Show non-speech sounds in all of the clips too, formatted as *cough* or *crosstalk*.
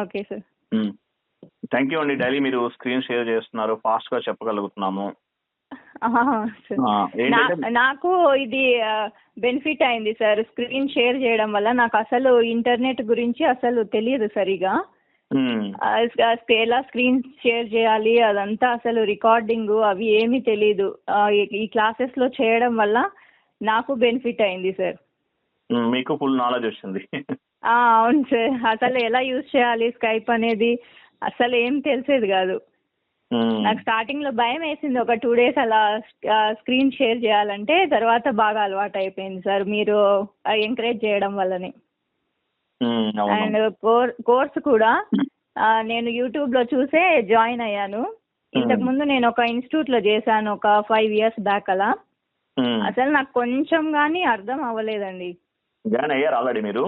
Okay sir. Thank you అండి. Daily మీరు screen share చేస్తున్నారు. ఫాస్ట్గా చెప్పగలుగుతున్నాము నాకు ఇది బెనిఫిట్ అయింది సార్. స్క్రీన్ షేర్ చేయడం వల్ల నాకు అసలు ఇంటర్నెట్ గురించి అసలు తెలియదు సరిగా. ఎలా స్క్రీన్ షేర్ చేయాలి? అదంతా అసలు రికార్డింగ్ అవి ఏమీ తెలీదు. ఆ, ఈ- క్లాసెస్లో చేయడం వల్ల నాకు బెనిఫిట్ అయింది సార్. మీకు ఫుల్ నాలెడ్జ్ వచ్చింది. అవును సార్. అసలు ఎలా యూజ్ చేయాలి స్కైప్ అనేది అసలు ఏం తెలిసేది కాదు. నాకు స్టార్టింగ్లో భయం వేసింది. ఒక టూ డేస్ అలా స్క్రీన్ షేర్ చేయాలంటే తర్వాత బాగా అలవాటు అయిపోయింది సార్. మీరు ఎంకరేజ్ చేయడం వల్లనే. అండ్ కోర్స్ కూడా నేను యూట్యూబ్లో చూసే జాయిన్ అయ్యాను. ఇంతకు ముందు నేను ఒక ఇన్స్టిట్యూట్లో చేశాను. ఒక ఫైవ్ ఇయర్స్ బ్యాక్ అలా. అసలు నాకు కొంచెం కానీ అర్థం అవ్వలేదండి. జాయిన్ అయ్యారు ఆల్రెడీ మీరు?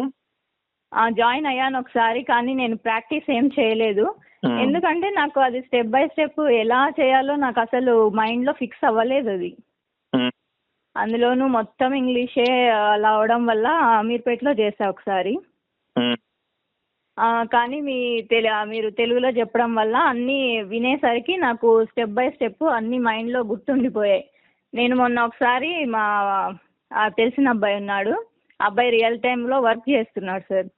జాయిన్ అయ్యాను ఒకసారి కానీ నేను ప్రాక్టీస్ ఏం చేయలేదు. ఎందుకంటే నాకు అది స్టెప్ బై స్టెప్ ఎలా చేయాలో నాకు అసలు మైండ్లో ఫిక్స్ అవ్వలేదు అది. అందులోనూ మొత్తం ఇంగ్లీషే అలా అవడం వల్ల అమీర్పేటలో చేసా ఒకసారి. కానీ మీ తెలు మీరు తెలుగులో చెప్పడం వల్ల అన్నీ వినేసరికి నాకు స్టెప్ బై స్టెప్ అన్ని మైండ్లో గుర్తుండిపోయాయి. నేను మొన్న ఒకసారి మా తెలిసిన అబ్బాయి ఉన్నాడు. అబ్బాయి రియల్ టైంలో వర్క్ చేస్తున్నాడు సార్.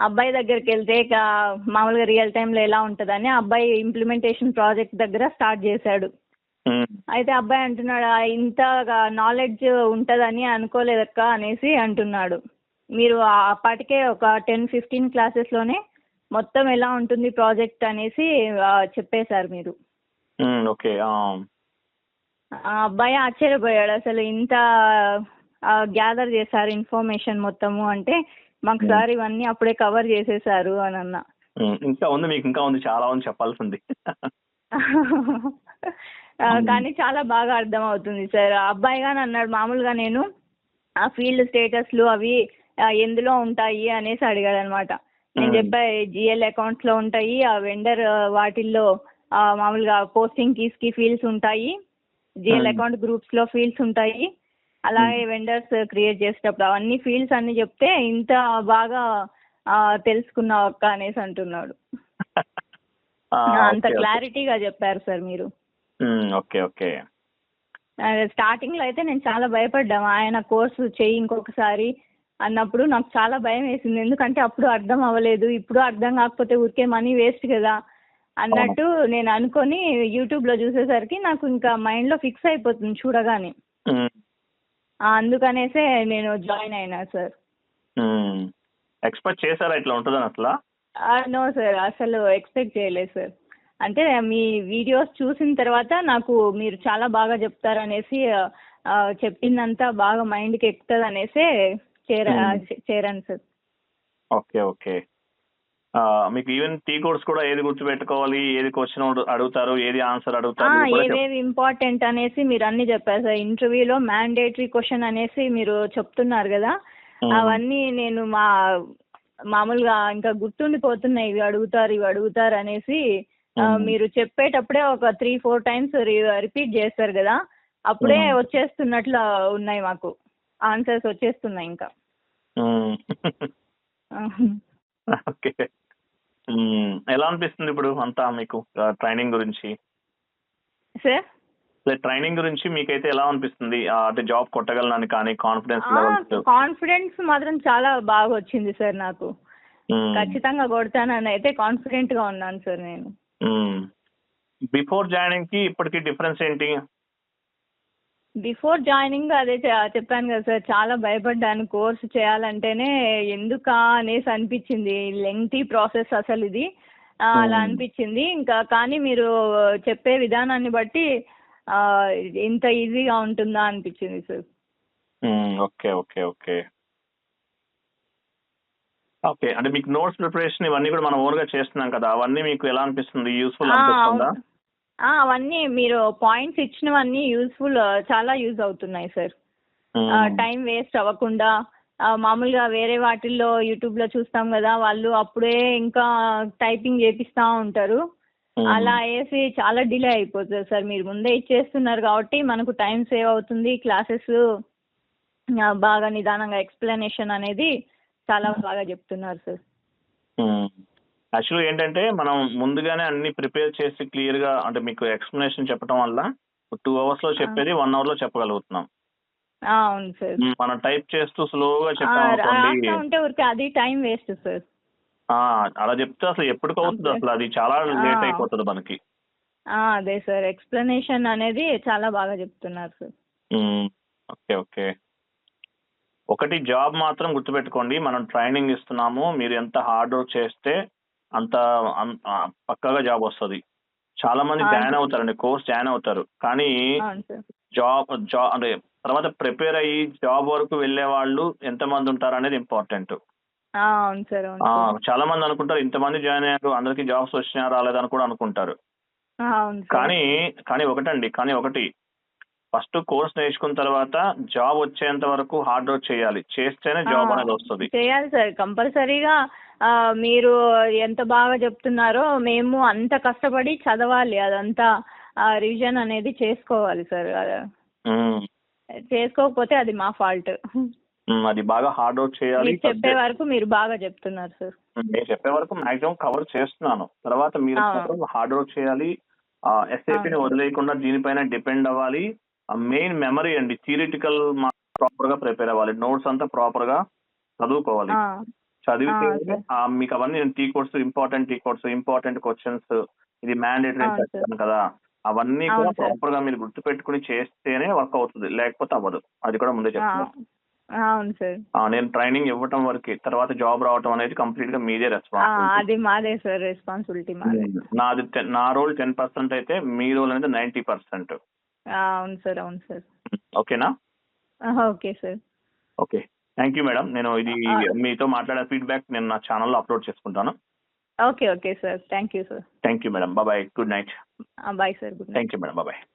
అబ్బాయి దగ్గరికి వెళ్తే ఇక మామూలుగా రియల్ టైంలో ఎలా ఉంటుందని అబ్బాయి ఇంప్లిమెంటేషన్ ప్రాజెక్ట్ దగ్గర స్టార్ట్ చేశాడు. అయితే అబ్బాయి అంటున్నాడు "ఆ, ఇంత నాలెడ్జ్ ఉంటుందని అనుకోలేదక్క అనేసి అంటున్నాడు. మీరు అప్పటికే ఒక టెన్ ఫిఫ్టీన్ క్లాసెస్లోనే మొత్తం ఎలా ఉంటుంది ప్రాజెక్ట్ అనేసి చెప్పేశారు మీరు. ఓకే అబ్బాయి ఆశ్చర్యపోయాడు అసలు ఇంత గ్యాదర్ చేశారు ఇన్ఫర్మేషన్ మొత్తము అంటే మాకు సార్ ఇవన్నీ అప్పుడే కవర్ చేసేసారు అని అన్నా. ఉమ్, ఇంకా ఉంది మీకు ఇంకా ఉంది చాలా ఉంది చెప్పాల్సింది. ఆ, కానీ చాలా బాగా అర్థం అవుతుంది సార్. ఆ అబ్బాయి గాని అన్నాడు మామూలుగా నేను ఆ ఫీల్డ్ స్టేటస్లు అవి ఎందులో ఉంటాయి? అనేసి అడిగాడు అనమాట నేను Hmm. చెప్పా జిఎల్ అకౌంట్స్లో ఉంటాయి ఆ వెండర్ వాటిల్లో మామూలుగా పోస్టింగ్ కీస్కి ఫీల్డ్స్ ఉంటాయి జిఎల్ Hmm. అకౌంట్ గ్రూప్స్లో ఫీల్డ్స్ ఉంటాయి అలాగే వెండర్స్ క్రియేట్ చేసేటప్పుడు అవన్నీ ఫీల్డ్స్ అన్ని చెప్తే ఇంత బాగా తెలుసుకున్నావు అక్క అనేసి అంటున్నాడు. *laughs* అంత. క్లారిటీగా చెప్పారు సార్ మీరు. Okay okay. స్టార్టింగ్లో అయితే నేను చాలా భయపడ్డాము ఆయన కోర్సు చెయ్యి ఇంకొకసారి అన్నప్పుడు నాకు చాలా భయం వేసింది. ఎందుకంటే అప్పుడు అర్థం అవ్వలేదు. ఇప్పుడు అర్థం కాకపోతే ఊరికే మనీ వేస్ట్ కదా అన్నట్టు నేను అనుకొని యూట్యూబ్లో చూసేసరికి నాకు ఇంకా మైండ్లో ఫిక్స్ అయిపోతుంది చూడగానే. అందుకనేసే నేను జాయిన్ అయినా సార్. ఎక్స్పెక్ట్ చేశారా ఇట్లా ఉంటుందని అసలు? No sir. అసలు ఎక్స్పెక్ట్ చేయలేదు సార్. అంటే మీ వీడియోస్ చూసిన తర్వాత నాకు మీరు చాలా బాగా చెప్తారనేసి చెప్పిందంతా బాగా మైండ్కి ఎక్కుతుంది అనేసి చేర. చేరాను సార్. Okay okay. మీకు ఈవెన్ టీ కోర్స్ కూడా ఏది గుర్తుపెట్టుకోవాలి ఏది క్వశ్చన్ అడుగుతారు ఏది ఆన్సర్ అడుగుతారు ఏవేవి ఇంపార్టెంట్ అనేసి మీరు అన్ని చెప్పారు సార్. ఇంటర్వ్యూలో మ్యాండేటరీ క్వశ్చన్ అనేసి మీరు చెప్తున్నారు కదా. అవన్నీ నేను మా మామూలుగా ఇంకా గుర్తుండిపోతున్నాయి. ఇవి అడుగుతారు ఇవి అడుగుతారు అనేసి. మీరు చెప్పేటప్పుడే ఒక త్రీ ఫోర్ టైమ్స్ రిపీట్ చేస్తారు కదా. అప్పుడే. వచ్చేస్తున్నట్లు ఉన్నాయి మాకు. ఆన్సర్స్ వచ్చేస్తున్నాయి ఇంకా. *laughs* *laughs* ఓకే. ఎలా అనిపిస్తుంది ఇప్పుడు అంతా మీకు ట్రైనింగ్ గురించి? సార్? ట్రైనింగ్ గురించి మీకైతే ఎలా అనిపిస్తుంది? ఆ, అంటే జాబ్ కొట్టగలనని కానీ కాన్ఫిడెన్స్ లెవెల్స్ కాన్ఫిడెన్స్ మాత్రం చాలా బాగా వచ్చింది సార్ నాకు. ఖచ్చితంగా కొడతానని అయితే కాన్ఫిడెంట్గా ఉన్నాను సార్ నేను. బిఫోర్ జాయినింగ్కి ఇప్పటికి డిఫరెన్స్ ఏంటి? బిఫోర్ జాయినింగ్ అదే చెప్పాను కదా సార్ చాలా భయపడ్డాను. కోర్స్ చేయాలంటేనే ఎందుకా అనేసి అనిపించింది. లెంగ్తీ ప్రాసెస్ అసలు ఇది. అలా. అనిపించింది. ఇంకా కానీ మీరు చెప్పే విధానాన్ని బట్టి ఇంత ఈజీగా ఉంటుందా అనిపించింది sir. Okay okay okay. Okay. అంటే మీకు నోట్స్ ప్రిపరేషన్ ఇవన్నీ కూడా మనం ఓన్గా చేస్తున్నాం కదా. అవన్నీ మీకు ఎలా అనిపిస్తుంది? యూస్ఫుల్ అనిపిస్తుందా? అవన్నీ మీరు పాయింట్స్ ఇచ్చినవన్నీ యూస్ఫుల్ చాలా యూజ్ అవుతున్నాయి సార్. టైం వేస్ట్ అవ్వకుండా మామూలుగా వేరే వాటిల్లో యూట్యూబ్లో చూస్తాం కదా వాళ్ళు అప్పుడే ఇంకా టైపింగ్ చేపిస్తూ ఉంటారు. అలా వేసి చాలా డిలే అయిపోతుంది సార్. మీరు ముందే ఇచ్చేస్తున్నారు కాబట్టి మనకు టైం సేవ్ అవుతుంది క్లాసెస్ బాగా నిదానంగా ఎక్స్ప్లెనేషన్ అనేది చాలా బాగా చెప్తున్నారు సార్. యాక్చువల్గా ఏంటంటే మనం ముందుగానే అన్ని ప్రిపేర్ చేసి క్లియర్గా అంటే మీకు ఎక్స్ప్లెనేషన్ చెప్పడం వల్ల టూ అవర్స్లో చెప్పేది వన్ అవర్లో చెప్పగలుగుతున్నాం. ఆ, అవును సార్. మనం టైప్ చేస్తూ స్లోగా ఆ, చెప్పామనుకోండి రాస్తా ఉంటే ఊరికే అది టైం వేస్ట్ సార్. ఆ, అలా చెప్తే అసలు ఎప్పటికవుతుంది అంతే. అసలు అది చాలా లేట్ ఆ. అయిపోతుంది మనకి. ఆ, అదే సార్. ఎక్స్ప్లెనేషన్ అనేది చాలా బాగా చెప్తున్నారు సార్. Okay okay. ఒకటి జాబ్ మాత్రం గుర్తుపెట్టుకోండి. మనం ట్రైనింగ్ ఇస్తున్నాము. మీరు ఎంత హార్డ్ వర్క్ చేస్తే అంత పక్కాగా జాబ్ వస్తుంది. చాలా మంది జాయిన్ అవుతారండి కోర్స్ జాయిన్ అవుతారు. కానీ జాబ్ జాబ్ అంటే తర్వాత ప్రిపేర్ అయ్యి జాబ్ వరకు వెళ్ళే వాళ్ళు ఎంత మంది ఉంటారు అనేది ఇంపార్టెంట్. చాలా మంది అనుకుంటారు ఇంతమంది జాయిన్ అయ్యారు అందరికి జాబ్స్ వచ్చినా రాలేదని కూడా అనుకుంటారు. కానీ కానీ ఒకటండి కానీ ఒకటి ఫస్ట్ కోర్స్ నేర్చుకున్న తర్వాత జాబ్ వచ్చేంత వరకు హార్డ్ వర్క్ చేయాలి. చేస్తేనే జాబ్ అనేది వస్తుంది. చేయాలి సార్. కంపల్సరీగా మీరు ఎంత బాగా చెప్తున్నారో మేము అంత కష్టపడి చదవాలి. అదంతా రివిజన్ అనేది చేసుకోవాలి సార్. చేసుకోకపోతే అది మా ఫాల్ట్ అది బాగా హార్డ్ వర్క్ చేయాలి. చెప్పే వరకు మీరు బాగా చెప్తున్నారు సార్. నేను చెప్పే వరకు మాక్సిమం కవర్ చేస్తున్నాను. తర్వాత మీరు హార్డ్ వర్క్ చేయాలి. ఎస్ఏపీని. వదిలేయకుండా దీనిపైన డిపెండ్ అవ్వాలి. మెయిన్ మెమరీ అండి థియరిటికల్ ప్రాపర్గా ప్రిపేర్ అవ్వాలి. నోట్స్ అంతా ప్రాపర్గా చదువుకోవాలి. చదివితే మీకు అవన్నీ నేను T course important T course important questions ఇది మ్యాండేటరీ చెప్తాను కదా. అవన్నీ అవును, కూడా. ప్రాపర్గా మీరు గుర్తుపెట్టుకుని చేస్తేనే వర్క్ అవుతుంది. లేకపోతే అవ్వదు. అది కూడా ముందే చెప్తాను అవును సార్. నేను ట్రైనింగ్ ఇవ్వటం వరకు తర్వాత జాబ్ రావటం అనేది కంప్లీట్గా మీదే ఆ, రెస్పాన్సిబిలిటీ అది మాదే సార్ రెస్పాన్సిబిలిటీ మాదే. నాది నా రోల్ టెన్ పర్సెంట్ అయితే మీ రోల్ అనేది నైన్టీ పర్సెంట్ అవును సార్ అవును సార్. ఓకేనా? Okay sir. Okay. Thank you madam. నేను ఇది. మీతో మాట్లాడే ఫీడ్బ్యాక్ నేను నా ఛానల్లో అప్లోడ్ చేసుకుంటాను. Okay okay sir. Thank you sir. Thank you madam. Bye good night. Bye sir. Good night. Thank you madam. Bye.